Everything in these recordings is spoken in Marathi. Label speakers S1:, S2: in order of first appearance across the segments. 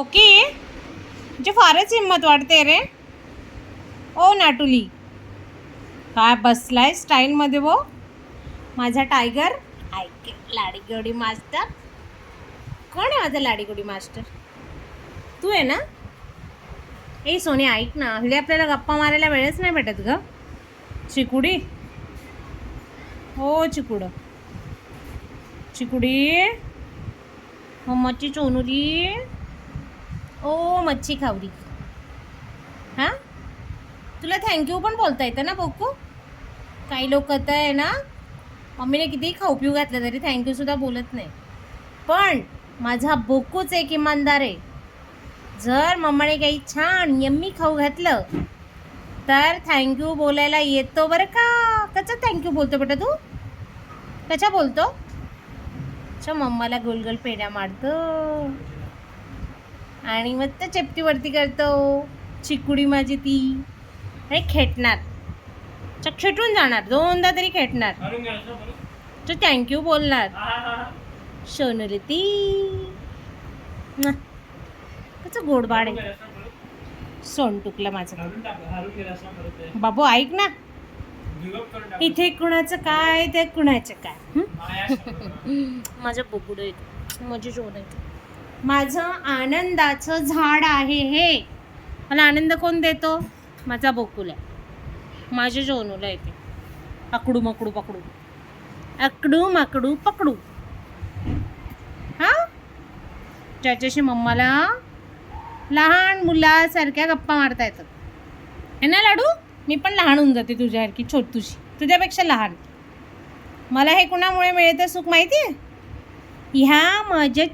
S1: ओके? म्हणजे फारच हिंमत वाटते रे ओ नाटुली। काय बसलाय स्टाईलमध्ये वो? माझा टायगर ऐक लाडीगोडी मास्टर कोण आहे माझा लाडीगोडी मास्टर तू आहे ना? ए सोनी ऐक ना. हल्ली आपल्याला गप्पा मारायला वेळच नाही भेटत ग. चिकुडी? हो चिकुड. चिकुडी? हो मच्छी चोनुरी ओ मच्छी खावरी. हां? तुला थँक्यू पण बोलता येतं ना बोकू काही लोक तर आहे ना मम्मीने कितीही खाऊ पिऊ घातलं तरी थँक्यूसुद्धा बोलत नाही. पण माझा बोकूच एक इमानदार आहे. जर मम्माने काही छान यम्मी खाऊ घातलं तर थँक्यू बोलायला येतो बरं का? कसा थँक्यू बोलतो बेटा तू? कशा बोलतो? अच्छा मम्माला गोलगोल पेड्या मारतो. आणि मग त्या चेपटीवरती करतो. चिकुडी माझी ती. आणि खेटणार. खेटून जाणार. दोनदा तरी खेटणार. तो थँक्यू बोलणार. सोनली ती. न. कसं गोडबाड आहे. सोन टुकलं माझं. बाबू ऐक ना. इथे कुणाचं काय ते कुणाचं काय? माझं बोकुड येतो माझी जोड येते माझं आनंदाचं झाड आहे हे. मला आनंद कोण देतो? माझा बोकुल आहे. माझ्या जोनूला येते. अकडू मकडू पकडू. अकडू मकडू पकडू. हा? ज्याच्याशी मम्माला लहान मुलासारख्या गप्पा मारता येतात. हे ना लाडू? मी पण लहान होऊन जाते तुझ्यासारखी छोटूशी. तुझ्यापेक्षा लहान. मला हे कुणामुळे मिळतं सुख माहिती आहे ह्या माझ्या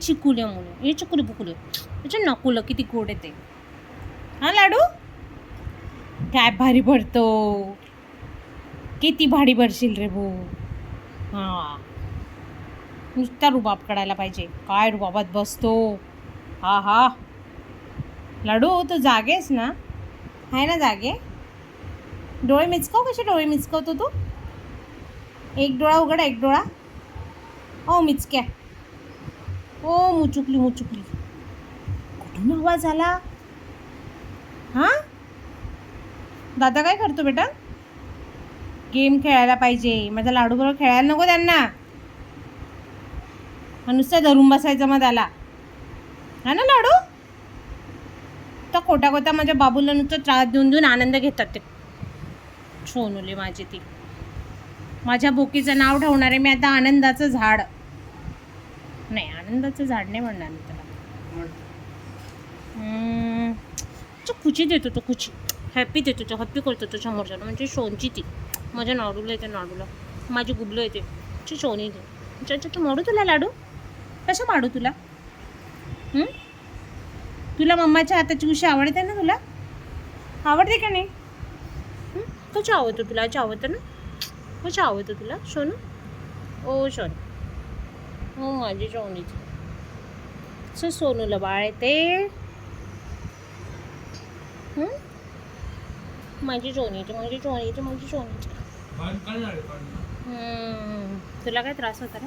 S1: म्हणून हे चिकुले पुकुले त्याच्या नकुलं किती गोड येते हा लाडू? काय भारी भरतो. किती भारी भरशील रे भो. हां. नुसता रुबाब काढायला पाहिजे. काय रुबाबात बसतो. हा हा. लाडू तू जागेस ना? आहे ना जागे? डोळे मिचकाव कसे? डोळे मिचकवतो तू? एक डोळा उघडा एक डोळा. हो मिचक्या. ओ मुचुकली मुचुकली. कुठून आवाज आला? हां? दादा काय करतो बेटा? गेम खेळायला पाहिजे. माझा लाडू बरोबर खेळायला नको त्यांना. नुसतं धरून बसायचं मग त्याला. हा ना लाडू? तर खोटा खोटा माझ्या बाबूला नुसतं त्रास देऊन देऊन आनंद घेतात ते. सोनुले माझी ती. माझ्या बोकीचं नाव ठेवणार आहे मी आता आनंदाचं झाड. नाही आनंदाचं झाड नाही म्हणणार मी त्याला अच्छा, खुची देतो तो खुची हॅपी देतो तो हॅपी करतो तो समोरच्याला. म्हणजे शोनची ती. माझ्या नाडूला येते नाडूला. माझी गुबलं येते. ची सोनी दे अच्छा अच्छा तू माडू तुला लाडू? कसं माडू तुला? तुला मम्माच्या हाताची उशी आवडते ना तुला? आवडते का नाही? कशी आवडतो तुला? अच्छा आवडतं ना? कशी आवडतं तुला? सोनू ओ सोनू हो माझी असं सोनूला बाळ येते? माझी सोनीची माझी सोनीची माझी सोनीची हं. तुला काय त्रास होता रे